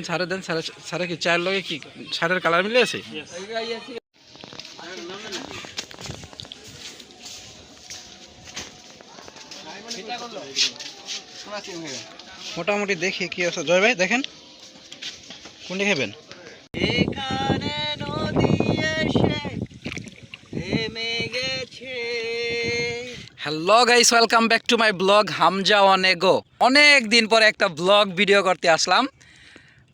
দেন সারে দেন সারে সারে কি? চায়ের লগে কি সারের কালার মিলে আছে মোটামুটি দেখি কি আছে। জয় ভাই দেখেন। কোনটি খাবেন? এখানে নদী এসে থেমে গেছে। Hello guys welcome back to my blog Hamza অনেগো অনেক দিন পরে একটা ব্লগ ভিডিও করতে আসলাম।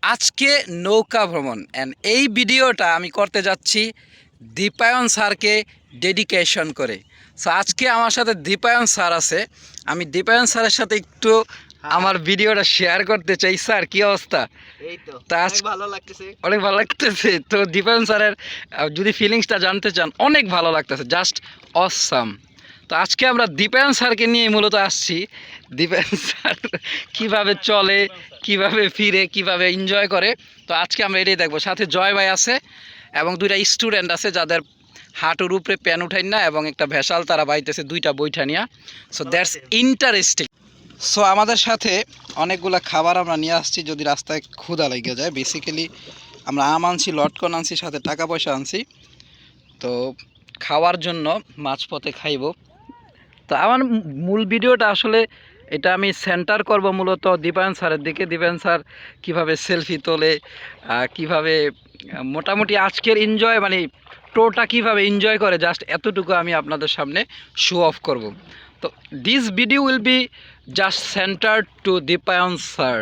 আজকে নৌকা ভ্রমণ অ্যান্ড এই ভিডিওটা আমি করতে যাচ্ছি দীপায়ন স্যারকে ডেডিকেশন করে। সো আজকে আমার সাথে দীপায়ন স্যার আছে। আমি দীপায়ন স্যারের সাথে একটু আমার ভিডিওটা শেয়ার করতে চাই। স্যার কি অবস্থা? তা অনেক আজ- ভালো লাগতেছে। অনেক ভালো লাগতেছে। তো দীপায়ন স্যারের যদি ফিলিংসটা জানতে চান অনেক ভালো লাগতেছে। জাস্ট অসাম তো আজকে আমরা দীপায়ন স্যারকে নিয়ে মূলত আসছি। দীপায়ন স্যার কীভাবে চলে, কীভাবে ফিরে, কীভাবে এনজয় করে, তো আজকে আমরা এটাই দেখব। সাথে জয় ভাই আছে এবং দুইটা স্টুডেন্ট আছে যাদের হাঁটুর উপরে প্যান উঠাই না এবং একটা ভেসাল তারা বাইতেছে দুইটা বইটা নিয়ে। সো দ্যাটস ইন্টারেস্টিং সো আমাদের সাথে অনেকগুলা খাবার আমরা নিয়ে আসছি যদি রাস্তায় ক্ষুদা লেগে যায়। বেসিক্যালি আমরা আম আনছি, লটকন আনছি, সাথে টাকা পয়সা আনছি। তো খাওয়ার জন্য মাঝপথে খাইব। তো আমার মূল ভিডিওটা আসলে এটা আমি সেন্টার করব মূলত দীপায়ন স্যারের দিকে। দীপায়ন স্যার কীভাবে সেলফি তোলে কীভাবে মোটামুটি আজকের এনজয় মানে টোটা কীভাবে এনজয় করে জাস্ট এতটুকু আমি আপনাদের সামনে শো অফ করব। তো this video will be just centre to Dipayan sir.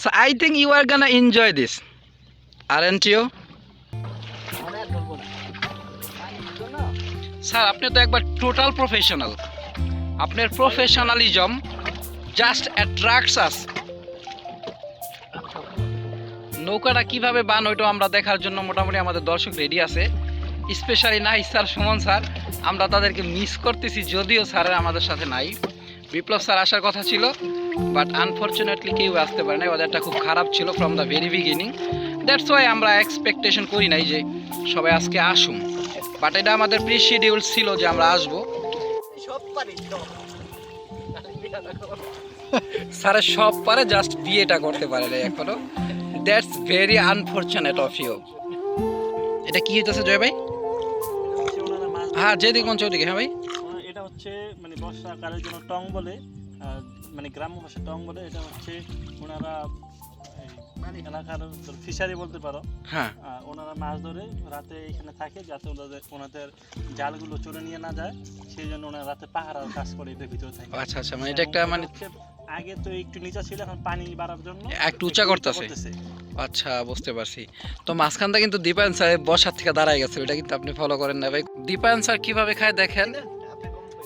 So I think you are gonna enjoy this are and you অনেক স্যার আপনি তো একবার টোটাল প্রফেশনাল আপনার প্রফেশনালিজম জাস্ট অ্যাট্রাক্টস আস নৌকাটা কীভাবে বান ওইটাও আমরা দেখার জন্য মোটামুটি আমাদের দর্শক রেডি আছে। স্পেশালি নাই স্যার সুমন স্যার আমরা তাদেরকে মিস করতেছি, যদিও স্যারের আমাদের সাথে নাই। বিপ্লব স্যার আসার কথা ছিল বাট আনফর্চুনেটলি কেউ আসতে পারে না ওদেরটা খুব খারাপ ছিল from the very beginning that's why আমরা এক্সপেকটেশন করি নাই যে সবাই আজকে আসুন বাট এটা আমাদের প্রি শিডিউল ছিল যে আমরা আসব। স্যারের সব পারে জাস্ট বিয়েটা করতে পারে না এখনও। That's very unfortunate of you এটা কি হইতেছে জয় ভাই? হ্যাঁ যেদিকে মন চৌদিকে হ্যাঁ ভাই। এটা হচ্ছে মানে বর্ষাকালের জন্য টং বলে মানে গ্রাম্য ভাষা টং বলে এটা হচ্ছে ওনারা এলাকার ফিশারি বলতে পারো। হ্যাঁ। ওনারা মাছ ধরে রাতে এখানে থাকে যাতে ওনাদের ওনাদের জালগুলো চলে নিয়ে না যায়। সেই জন্য ওনারা রাতে পাহারার কাজ করে এটার ভিতরে থাকে। আচ্ছা আচ্ছা মানে এটা একটা মানে আগে তো একটু নিচা ছিল এখন পানি বাড়ার জন্য একটু উঁচা করতেছে। আচ্ছা বুঝতে পারছি। তো মাঝখানটা কিন্তু দীপায়ন স্যার বসার থেকে দাঁড়ায় গেছে এটা কিন্তু আপনি ফলো করেন না ভাই। দীপায়ন স্যার কীভাবে খায় দেখেন?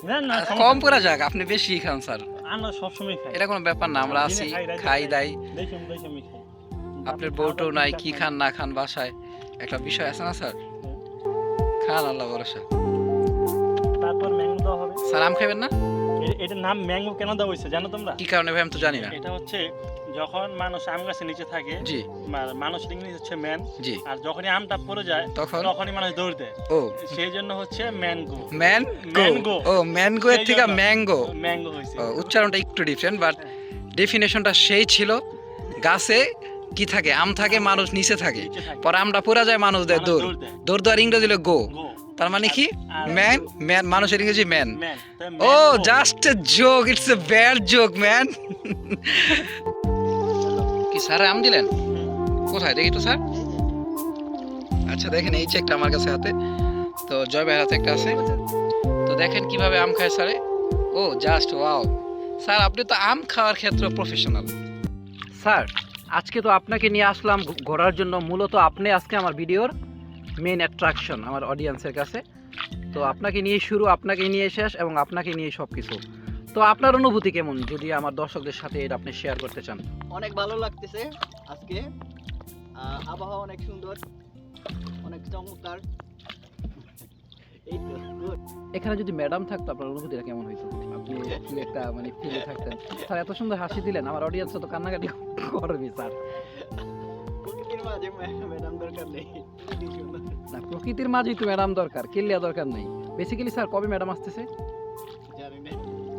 না না কম করা যাক আপনি বেশি খান স্যার। আমরা সবসময় খাই। এটা কোনো ব্যাপার না আমরা আসি খাই। দাই। দেখি দেখি আমি খাই। আপনার বউটাও নাই কি খান। না খান বাসায়? একটা বিষয় আছে না স্যার? খান আল্লাহ ভরসা। তারপর ম্যাঙ্গো দেওয়া হবে। স্যার আম খাবেন না? এটার নাম ম্যাঙ্গো কেন দেওয়া হয়েছে জানো তোমরা? কি কারণে ভাই আমি তো জানি না। এটা হচ্ছে যখন মানুষ আম গাছের নিচে থাকে জি। মানুষ ইংলিশ হচ্ছে ম্যান। জি। আর যখনই আমটা পড়ে যায় তখন? তখনই মানুষ দৌড় দেয়। ও। সেই জন্য হচ্ছে ম্যাঙ্গো ম্যান Mango। ও ম্যানগো এর থেকে। ম্যাঙ্গো। ম্যাঙ্গো হয়েছে। উচ্চারণটা একটু ডিফারেন্ট বাট ডেফিনেশনটা সেই ছিল গাছে কি থাকে? আম থাকে মানুষ নিচে থাকে। পরে আমটা পুরা যায় মানুষ দেয় দৌড়। দৌড় দেওয়ার ইংরেজি হলো গো তার মানে কি? ম্যান ম্যান মানুষের ইংরেজি man O just joke it's a bad joke man কি স্যার আম দিলেন? কোথায়? দেখি তো স্যার আচ্ছা দেখেন এই যে একটা আমার কাছে হাতে। তো জয় ভাইয়ের হাতে একটা আছে। তো দেখেন কীভাবে আম খায় স্যারে ও জাস্ট ওয়াও স্যার আপনি তো আম খাওয়ার ক্ষেত্রে প্রফেশনাল স্যার আজকে তো আপনাকে নিয়ে আসলাম ঘোরার জন্য মূলত আপনি আজকে আমার ভিডিওর মেন অ্যাট্রাকশন আমার অডিয়েন্সের কাছে। তো আপনাকে নিয়ে শুরু, আপনাকে নিয়ে শেষ এবং আপনাকে নিয়ে সব কিছু তো আপনার অনুভূতি কেমন, যদি আমার দর্শকদের সাথে এটা আপনি শেয়ার করতে চান? অনেক ভালো লাগতেছে আজকে। আবহাওয়া অনেক সুন্দর, অনেক চমৎকার. এখানে যদি ম্যাডাম থাকতো আপনার অনুভূতিটা কেমন হইতো? আপনি কি একটা মানে ফিলে থাকতেন? স্যার এত সুন্দর হাসি দিলেন আমার অডিয়েন্স তো কান্নাকাটি করবে স্যার। না প্রকৃতির মাঝেই তো ম্যাডাম দরকার কেলিয়া দরকার নেই। বেসিক্যালি স্যার কবে ম্যাডাম আসতেছে?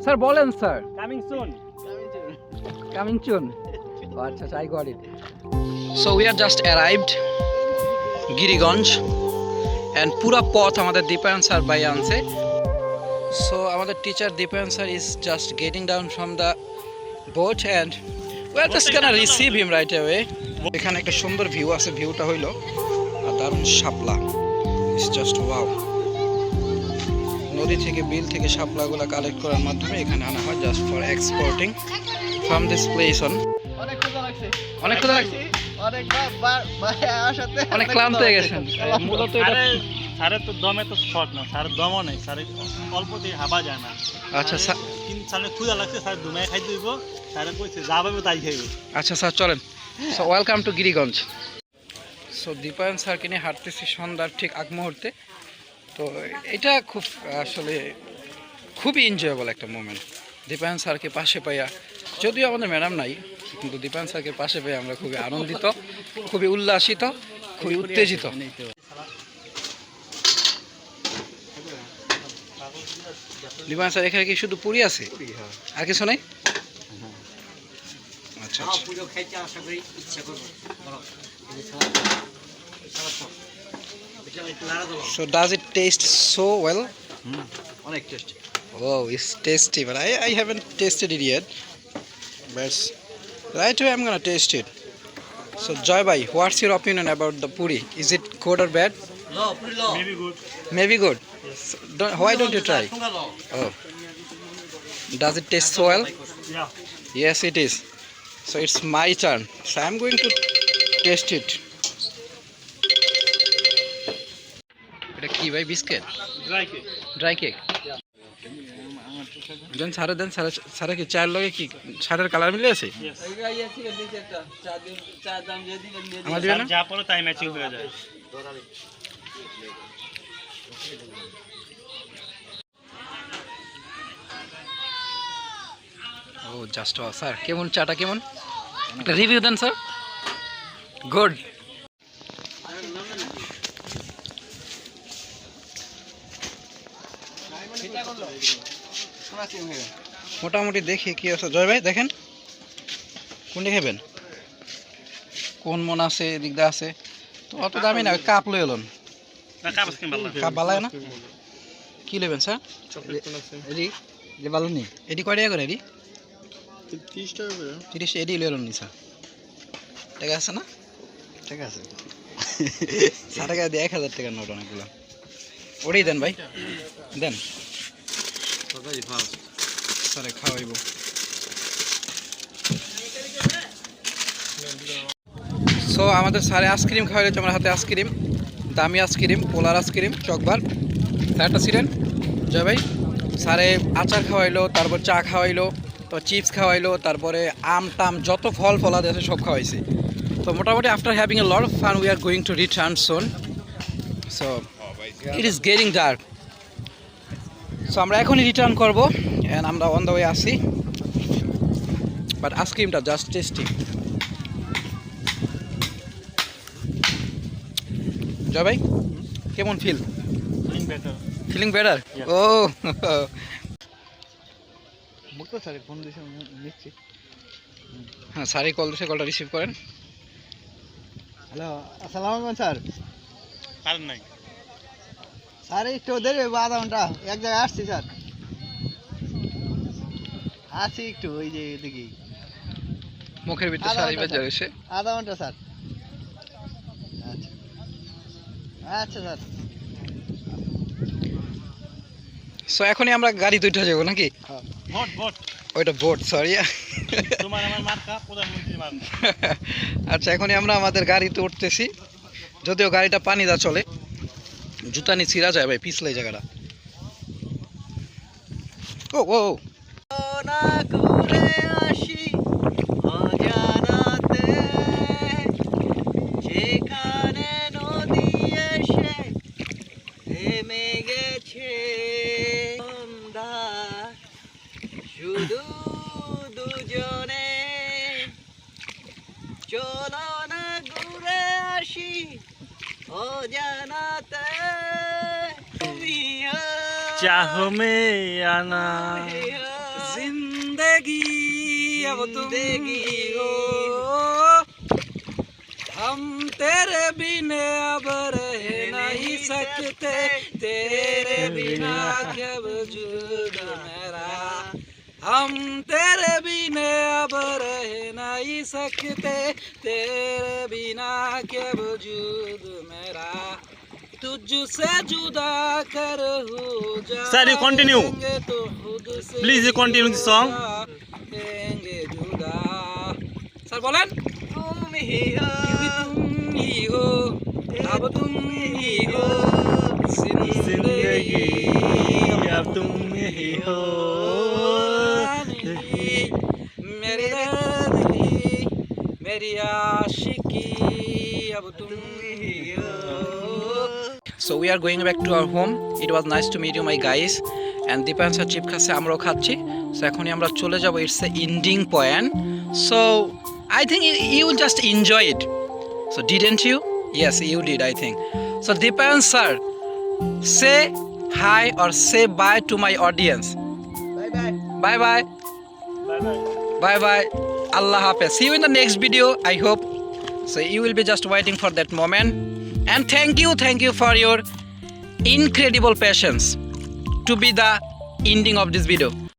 স্যার বলেন sir. Coming soon. Coming soon ও আচ্ছা আচ্ছা I got it so we are just arrived Giriganj and পুরা পথ আমাদের দীপায়ন স্যার বাই আনছে সো আমাদের teacher Dipayan sir is just getting down from the boat and are just can receive him right away এখানে একটা সুন্দর ভিউ আছে ভিউটা হইল আর দারুণ শাপলা। ইটস জাস্ট ওয়াও নদী থেকে, বিল থেকে শাপলাগুলো কালেক্ট করার মাধ্যমে এখানে আনা হয় just for exporting from this place on অনেক ক্ষুধা লাগছে। অনেক ক্ষুধা লাগছে? অনেক ক্লান্ত হয়ে গেছেন। মূলত স্যারের তো দমে তো শর্ট না স্যারের দমও নেই স্যারের অল্পতেই হাবা যায় না। আচ্ছা স্যার কিন্তু স্যারের ক্ষুদা লাগছে স্যার দুমায় খাই দিব স্যারে কইছে যা পাবে তাই খাইব। আচ্ছা স্যার চলেন। So welcome to Giriganj. So Dipayan স্যারকে নিয়ে হাঁটতেছি সন্ধ্যার ঠিক আগ মুহূর্তে। তো এটা খুব আসলে খুবই এনজয়েবল একটা মোমেন্ট দীপায়ন স্যারকে পাশে পাইয়া যদিও আমাদের ম্যাডাম নাই কিন্তু দীপান স্যারকে পাশে পেয়ে আমরা খুবই আনন্দিত খুবই উল্লাসিত খুবই উত্তেজিত। দীপায়ন স্যার এখানে কি শুধু পুরি আছে? আর কিছু নাই? আচ্ছা আচ্ছা। So does it taste so well? অনেক tasty Oh, it's tasty, but I, I haven't tasted it yet. But right away I'm gonna taste it. So Joy Bhai, what's your opinion about the puri? Is it good or bad? লো পুরি লো maybe good Maybe good. So don't, why don't you try? Oh, does it taste so well? Yeah Yes, it is. So it's my turn. So I'm going to taste it. এটা কি ভাই biscuit dry cake dry cake দেন সারে দেন সারে সারে কি চায়ের লগে কি সারের কালার মিলে আছে ইয়েস আমার দিবে না? যা পরে তাই ম্যাচিং হয়ে যায়। ও জাস্ট স্যার কেমন চাটা কেমন? একটা রিভিউ দেন স্যার গুড মোটামুটি দেখি কি আছে জয় ভাই দেখেন। কোনটা খাবেন কোন মন আছে এদিক দিয়ে আছে? তো অত দামি না কাপ লই এলন না কাপ ভালো লাগে না? কি নেবেন স্যার? এডি যে ভালো নেই এডি কয় টাকা করে এডি? তিরিশ টাকা করে। তিরিশ এডি লই এলন নি স্যার। টাকা আছে না? ঠিক আছে। টাকা দিয়ে এক হাজার টাকার নোট অনেকগুলো। ওটাই দেন ভাই। দেন। সো আমাদের স্যারে আইসক্রিম খাওয়াইছে আমার হাতে আইসক্রিম দামি ice cream polar ice cream chocbar. স্যারটা ছিলেন জয় ভাই স্যারে আচার খাওয়াইলো, তারপর চা খাওয়াইলো তো চিপস খাওয়াইলো, তারপরে আম, টাম, যত ফল ফলাদ আছে সব খাওয়াইছে। তো মোটামুটি after having a lot of fun we are going to return soon so it is getting dark so আমরা এখনই রিটার্ন করব অ্যান্ড আমরা অন দ্য ওয়ে আসি বাট আইসক্রিমটা জাস্ট টেস্টি জয় ভাই কেমন ফিল ফিলিং বেটার ও। ফোন হ্যাঁ স্যারই কল দিয়েছে কলটা রিসিভ করেন। হ্যালো আসসালামু আলাইকুম স্যার নাই। স্যার একটু দেরি হইবো আধা ঘণ্টা। এক জায়গায় আসছি স্যার। আসি একটু ওই যে এদিকে মুখের ভিতরে আধা সারি ঘণ্টা, বেজে স্যার। আধা ঘণ্টা স্যার। আচ্ছা। আচ্ছা স্যার। সো এখনই আমরা গাড়ি দুইটা যাব নাকি? Vote vote. ওইটা বোট সরি তোমার আমার মার্কা প্রধানমন্ত্রী মার্কা আচ্ছা এখনই আমরা আমাদের গাড়িতে উঠতেছি। যদিও গাড়িটা পানি দা চলে। জুতা নিয়ে ছিঁড়া যায় ভাই, পিছলে জায়গাটা। ও ও গেছে শুধু দুজনে। চলো না ঘুরে আসি অজানাতে चाहो में आना जिंदगी अब तुम जिंदगी हो हम तेरे बिना अब रह नहीं सकते तेरे बिना क्या वजूद मेरा हम तेरे बिना अब रह नहीं सकते तेरे बिना क्या वजूद मेरा तुझसे जुदा कर हो जा Sir, you continue. तो खुद से Please you continue the song. रहेंगे जुदा। सर बोलें। तुम ही हो। तुम ही हो। अब तुम ही हो। ज़िंदगी ज़िंदगी। अब तुम ही हो। मेरी दर्द की मेरी आशिकी अब तुम ही हो। So we are going back to our home. It was nice to meet you my guys. And Deepan sir chip খাচ্ছে আমরাও খাচ্ছি সো এখনই আমরা চলে যাব it's a ending point so I think you will just enjoy it so didn't you yes you did I think so Dipayan sir say hi or say bye to my audience bye bye bye bye bye bye Bye bye. Allah Hafiz. See you in the next video, I hope. So you will be just And thank you, thank you for your incredible patience to be the ending of this video.